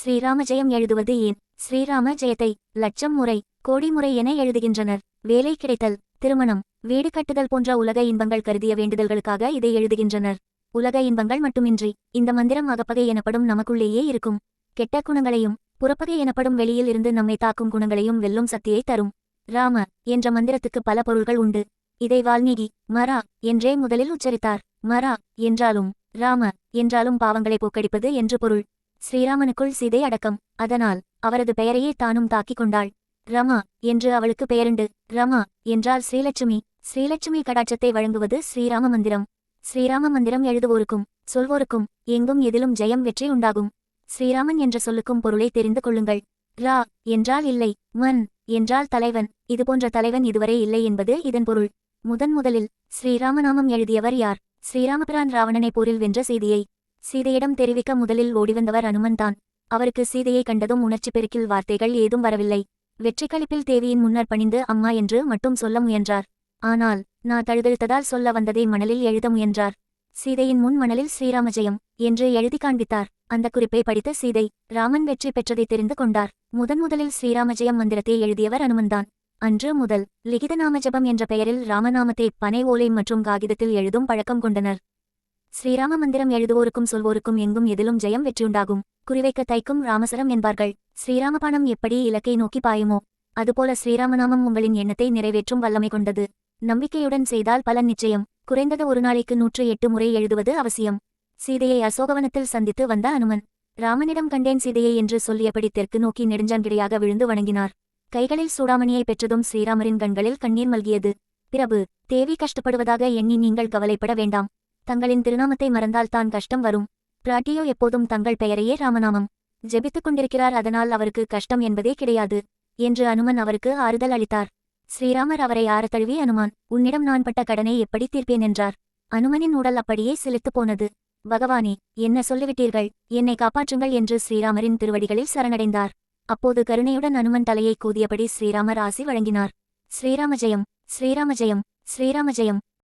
ஸ்ரீராம ஜெயம் எழுதுவது ஏன்? ஸ்ரீராம ஜெயத்தை லட்சம் முறை கோடி முறை என எழுதுகின்றனர். வேலை கிடைத்தல் திருமணம் வீடு கட்டுதல் போன்ற உலக இன்பங்கள் கருதிய வேண்டுதல்களுக்காக இதை எழுதுகின்றனர். உலக இன்பங்கள் மட்டுமின்றி இந்த மந்திரம் அகப்பகை எனப்படும் நமக்குள்ளேயே இருக்கும். கெட்ட குணங்களையும் புறப்பகை எனப்படும் வெளியில் இருந்து நம்மை தாக்கும் குணங்களையும் வெல்லும் சக்தியை தரும். ராம என்ற மந்திரத்துக்கு பல பொருள்கள் உண்டு. இதை வால்மீகி மரா என்றே முதலில் உச்சரித்தார். மரா என்றாலும் ராம என்றாலும் பாவங்களை போக்கடிப்பது என்று பொருள். ஸ்ரீராமனுக்குள் சீதை அடக்கம். அதனால் அவரது பெயரையே தானும் தாக்கிக் கொண்டாள். ரமா என்று அவளுக்கு பெயருண்டு. ரமா என்றால் ஸ்ரீலட்சுமி. ஸ்ரீலட்சுமி கடாட்சத்தை வழங்குவது ஸ்ரீராம மந்திரம். ஸ்ரீராம மந்திரம் எழுதுவோருக்கும் சொல்வோருக்கும் எங்கும் எதிலும் ஜெயம் வெற்றி உண்டாகும். ஸ்ரீராமன் என்ற சொல்லுக்கும் பொருளை தெரிந்து கொள்ளுங்கள். ரா என்றால் இல்லை மன் என்றால் தலைவன். இதுபோன்ற தலைவன் இதுவரை இல்லை என்பது இதன் பொருள். முதன் முதலில் ஸ்ரீராமநாமம் எழுதியவர் யார்? ஸ்ரீராமபிரான் ராவணனை போரில் வென்ற செய்தியை. சீதையிடம் தெரிவிக்க முதலில் ஓடிவந்தவர் அனுமன்தான். அவருக்கு சீதையை கண்டதும் உணர்ச்சி பெருக்கில் வார்த்தைகள் ஏதும் வரவில்லை. வெற்றிக்களிப்பில் தேவியின் முன்னர் பணிந்து அம்மா என்று மட்டும் சொல்ல முயன்றார். ஆனால் நான் தழுதழுத்ததால் சொல்ல வந்ததை மணலில் எழுத முயன்றார். சீதையின் முன் மணலில் ஸ்ரீராமஜெயம் என்று எழுதி காண்பித்தார். அந்த குறிப்பை படித்த சீதை ராமன் வெற்றி பெற்றதை தெரிந்து கொண்டார். முதன் முதலில் ஸ்ரீராமஜெயம் மந்திரத்தை எழுதியவர் அனுமன்தான். அன்று முதல் லிகிதநாமஜபம் ஜபம் என்ற பெயரில் ராமநாமத்தை பனை ஓலை மற்றும் காகிதத்தில் எழுதும் பழக்கம் கொண்டனர். ஸ்ரீராம மந்திரம் எழுதுவோருக்கும் சொல்வோருக்கும் எங்கும் எதிலும் ஜெயம் வெற்றியுண்டாகும். குறிவைக்க தைக்கும் ராமசரம் என்பார்கள். ஸ்ரீராமபாணம் எப்படி இலக்கை நோக்கி பாயுமோ அதுபோல ஸ்ரீராமநாமம் உங்களின் எண்ணத்தை நிறைவேற்றும் வல்லமை கொண்டது. நம்பிக்கையுடன் செய்தால் பலன் நிச்சயம். குறைந்தது ஒரு நாளைக்கு நூற்று எட்டு முறை எழுதுவது அவசியம். சீதையை அசோகவனத்தில் சந்தித்து வந்த அனுமன் ராமனிடம் கண்டேன் சீதையை என்று சொல்லியபடி தெற்கு நோக்கி நெடுஞ்சான்கிடையாக விழுந்து வணங்கினார். கைகளில் சூடாமணியை பெற்றதும் ஸ்ரீராமரின் கண்களில் கண்ணீர் மல்கியது. பிரபு தேவி கஷ்டப்படுவதாக எண்ணி நீங்கள் கவலைப்பட வேண்டாம். தங்களின் திருநாமத்தை மறந்தால் தான் கஷ்டம் வரும். பிராட்டியோ எப்போதும் தங்கள் பெயரையே ராமநாமம். ஜெபித்துக் கொண்டிருக்கிறார் அதனால் அவருக்கு கஷ்டம் என்பதே கிடையாது என்று அனுமன் அவருக்கு ஆறுதல் அளித்தார். ஸ்ரீராமர் அவரை ஆற தழுவி அனுமான் உன்னிடம் நான் பட்ட கடனை எப்படி தீர்ப்பேன் என்றார். அனுமனின் உடல் அப்படியே சிலித்துப் போனது. பகவானே என்ன சொல்லிவிட்டீர்கள்? என்னை காப்பாற்றுங்கள் என்று ஸ்ரீராமரின் திருவடிகளில் சரணடைந்தார். அப்போது கருணையுடன் அனுமன் தலையை கூதியபடி ஸ்ரீராமர் ஆசி வழங்கினார். ஸ்ரீராம ஜெயம் ஸ்ரீராம ஜெயம் ஸ்ரீராம ஜெயம்.